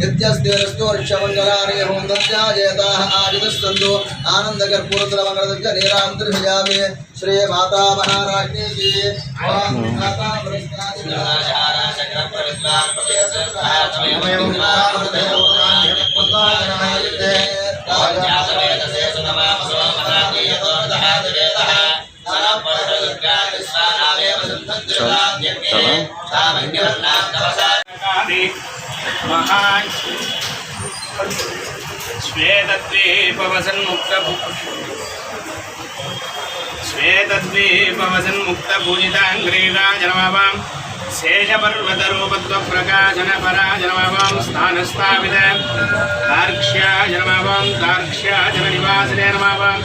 బుద్ధిరస్తు వర్షమంగళాని ఓం దత్యాజేతాః ఆజితస్సందు ఆనందకర్పూరద్రమంగళదగ్గ నీరాంతర్భయామి శ్రీ మాతా మహారాజ్ఞీ key ఓం మాతా महान् श्वेतद्वीपवसन्मुक्त श्वेतद्वीपवसन्मुक्तपूजिताङ्ग्रीराजनमावां शेषपर्वतरूपत्वप्रकाशनपराजनमावां स्थानस्थापित दार्क्ष्याजनमावां दार्क्ष्याजननिवासिने नमावां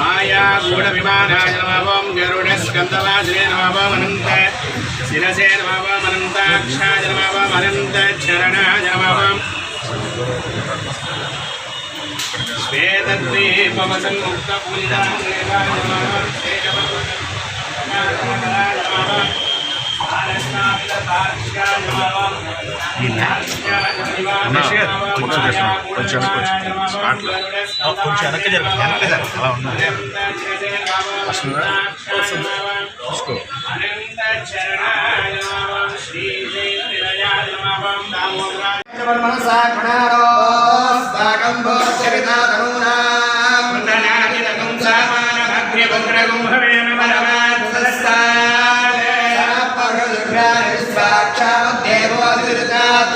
माया गूढविमानाय नमावां गरुडस्कन्दवासिने नमावाम् अनन्त शिरसे नमावाम् अनन्ताक्षाय नमावाम् अनन्तचरणाय नमावाम् కొంచెం వెనక్కి జరగదు. వెనక్కి జరగదు. అలా ఉన్నది తీసుకో మనసా కణారో ధీమహి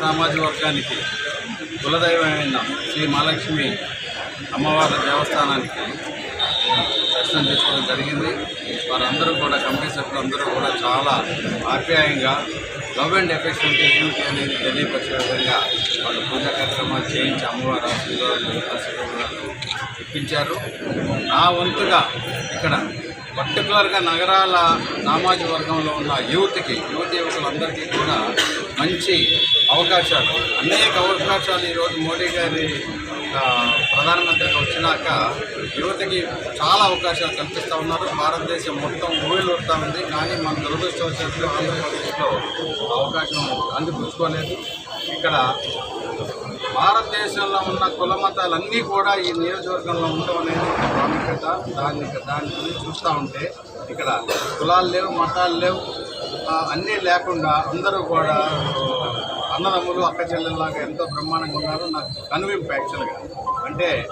సామాజిక వర్గానికి కులదైవమైన శ్రీ మహాలక్ష్మి అమ్మవారి దేవస్థానానికి దర్శనం చేసుకోవడం జరిగింది. వారందరూ కూడా కమిటీ సభ్యులందరూ కూడా చాలా ఆప్యాయంగా గవర్నమెంట్ ఎఫెక్ట్స్ అంటే ఏమిటి అనేది తెలియపరిచే విధంగా వాళ్ళు పూజా కార్యక్రమాలు చేయించి అమ్మవారు ఆశీర్వాదాలు ఇప్పించారు. నా వంతుగా ఇక్కడ పర్టికులర్గా నగరాల సామాజిక వర్గంలో ఉన్న యూత్కి యువత యువకులందరికీ కూడా మంచి అవకాశాలు అనేక అవకాశాలు ఈరోజు మోడీ గారి ప్రధానమంత్రిగా వచ్చినాక యువతకి చాలా అవకాశాలు కల్పిస్తూ ఉన్నారు. భారతదేశం మొత్తం ఊళ్ళూరుతూ ఉంది కానీ మన దురదృష్టవశాత్తు ఆంధ్రప్రదేశ్లో అవకాశం అందిపుచ్చుకోలేదు. ఇక్కడ భారతదేశంలో ఉన్న కుల మతాలన్నీ కూడా ఈ నియోజకవర్గంలో ఉండడం అనేది ప్రాముఖ్యత. దాన్ని దాని గురించి చూస్తూ ఉంటే ఇక్కడ కులాలు లేవు మతాలు లేవు. అన్నీ లేకుండా అందరూ కూడా అన్నదమ్ములు అక్క చెల్లెల్లాగా ఎంతో బ్రహ్మాండంగా ఉన్నారు. నాకు కనువింపు యాక్చువల్గా. అంటే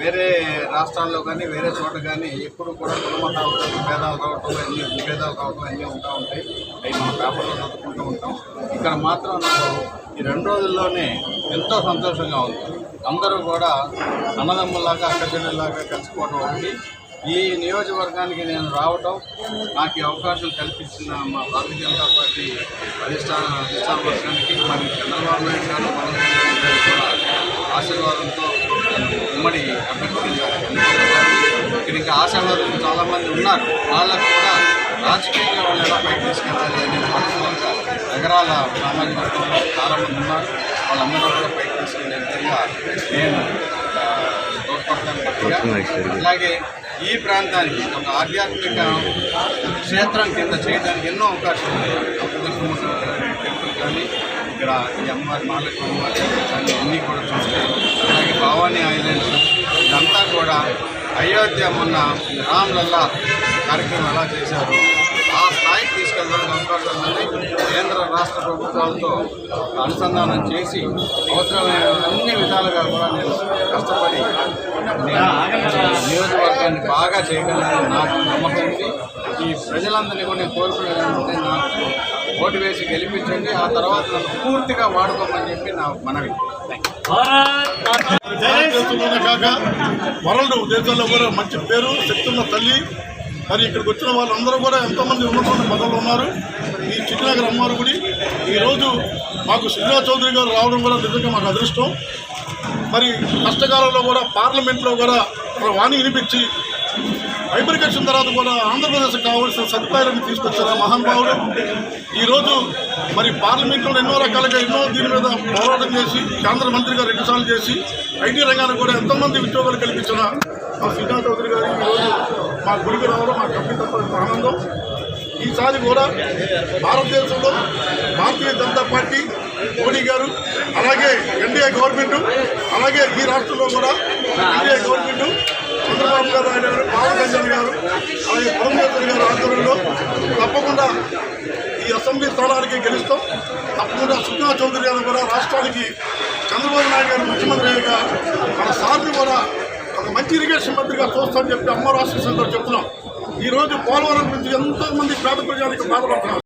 వేరే రాష్ట్రాల్లో కానీ వేరే చోట కానీ ఎప్పుడు కూడా కులమతాలు విభేదాలు కావటం అన్ని విభేదాలు కావటం అన్నీ ఉంటా ఉంటాయి. అవి మన పేపర్లో చదువుకుంటూ ఉంటాం. ఇక్కడ మాత్రం నాకు ఈ రెండు రోజుల్లోనే ఎంతో సంతోషంగా ఉంది. అందరూ కూడా అన్నదమ్ములాగా అక్కచెల్లెల్లాగా కలిసిపోవడం ఒకటి. ఈ నియోజకవర్గానికి నేను రావటం నాకు ఈ అవకాశం కల్పించిన మా భారతీయ జనతా పార్టీ అధిష్టాన అధిష్టాన వర్గానికి మరియు చంద్రబాబు నాయుడు గారు పవన్ కళ్యాణ్ గారు కూడా ఆశీర్వాదంతో ఉమ్మడి అభ్యర్థిగా. ఇక్కడ ఇంకా చాలామంది ఉన్నారు. వాళ్ళకు కూడా రాజకీయంగా వాళ్ళు ఎలా పైకి తీసుకెళ్ళాలి అనే పట్టుదలగా నగరాల సామాజిక వర్గంలో చాలామంది ఉన్నారు. వాళ్ళందరూ కూడా పైకి తీసుకెళ్ళే విధంగా నేను తోడ్పడతాను అలాగే ఈ ప్రాంతానికి ఒక ఆధ్యాత్మిక క్షేత్రం కింద చేయడానికి ఎన్నో అవకాశాలు ఉన్నాయి. టెంపుల్ కానీ ఇక్కడ ఈ అమ్మవారి మాలకు అమ్మవారి కానీ అన్నీ కూడా చూస్తే అలాగే భవానీ ఐలాండ్స్ ఇదంతా కూడా అయోధ్య మొన్న రామ్ లల్లా కార్యక్రమం ఎలా చేశారు అవకాశం ఉందని కేంద్ర రాష్ట్ర ప్రభుత్వాలతో అనుసంధానం చేసి అవసరమైన అన్ని విధాలుగా కూడా నేను కష్టపడి నేను నియోజకవర్గాన్ని బాగా చేయగలను నాకు నమ్మకం ఉంది. ఈ ప్రజలందరినీ కూడా నేను కోరుకునేది ఏంటంటే నాకు ఓటు వేసి గెలిపించండి ఆ తర్వాత నన్ను పూర్తిగా వాడుకోమని చెప్పి నా మనవి. కాక వరల్డ్ దేశాల్లో కూడా మంచి పేరు శక్తున్న తల్లి మరి ఇక్కడికి వచ్చిన వాళ్ళందరూ కూడా ఎంతోమంది ఉన్నతమైన పదవులు ఉన్నారు. ఈ చిట్టినగర్ అమ్మవారి గుడి ఈరోజు మాకు శ్రీరా చౌదరి గారు రావడం కూడా నిజంగా మాకు అదృష్టం. మరి కష్టకాలంలో కూడా పార్లమెంట్లో కూడా ఒక వాణి వినిపించి వైబ్రికేషన్ తర్వాత కూడా ఆంధ్రప్రదేశ్కి కావాల్సిన సదుపాయాలను తీసుకొచ్చారు ఆ మహానుభావుడు ఈరోజు మరి పార్లమెంట్లో ఎన్నో రకాలుగా ఎన్నో దీని మీద పోరాటం చేసి కేంద్ర మంత్రిగా రెండుసార్లు చేసి ఐటీ రంగానికి కూడా ఎంతోమంది ఉద్యోగాలు కల్పించిన మా శ్రీనా చౌదరి గారు ఈరోజు మా గుడికి రావడం మా కంపెనీ ఆనందం. ఈసారి కూడా భారతదేశంలో భారతీయ జనతా పార్టీ మోడీ గారు అలాగే ఎన్డీఏ గవర్నమెంట్ అలాగే ఈ రాష్ట్రంలో కూడా ఎన్డీఏ గవర్నమెంట్ చంద్రబాబు గారు ఆయన గారు పవన్ కళ్యాణ్ గారు అలాగే పురంధేశ్వరి గారు ఆధ్వర్యంలో తప్పకుండా ఈ అసెంబ్లీ స్థానానికి గెలుస్తాం. తప్పకుండా సుజ్ఞా చౌదరి గారు కూడా రాష్ట్రానికి చంద్రబాబు నాయుడు గారు ముఖ్యమంత్రి అయ్యాక మన సార్ని కూడా ఒక మంచి ఇరిగేషన్ మంత్రిగా చూస్తామని చెప్పి అమ్మ రాష్ట్ర చెప్తున్నాం. ఈ రోజు పోలవరం నుంచి ఎంతో మంది పేద ప్రజానికి బాధపడుతున్నారు.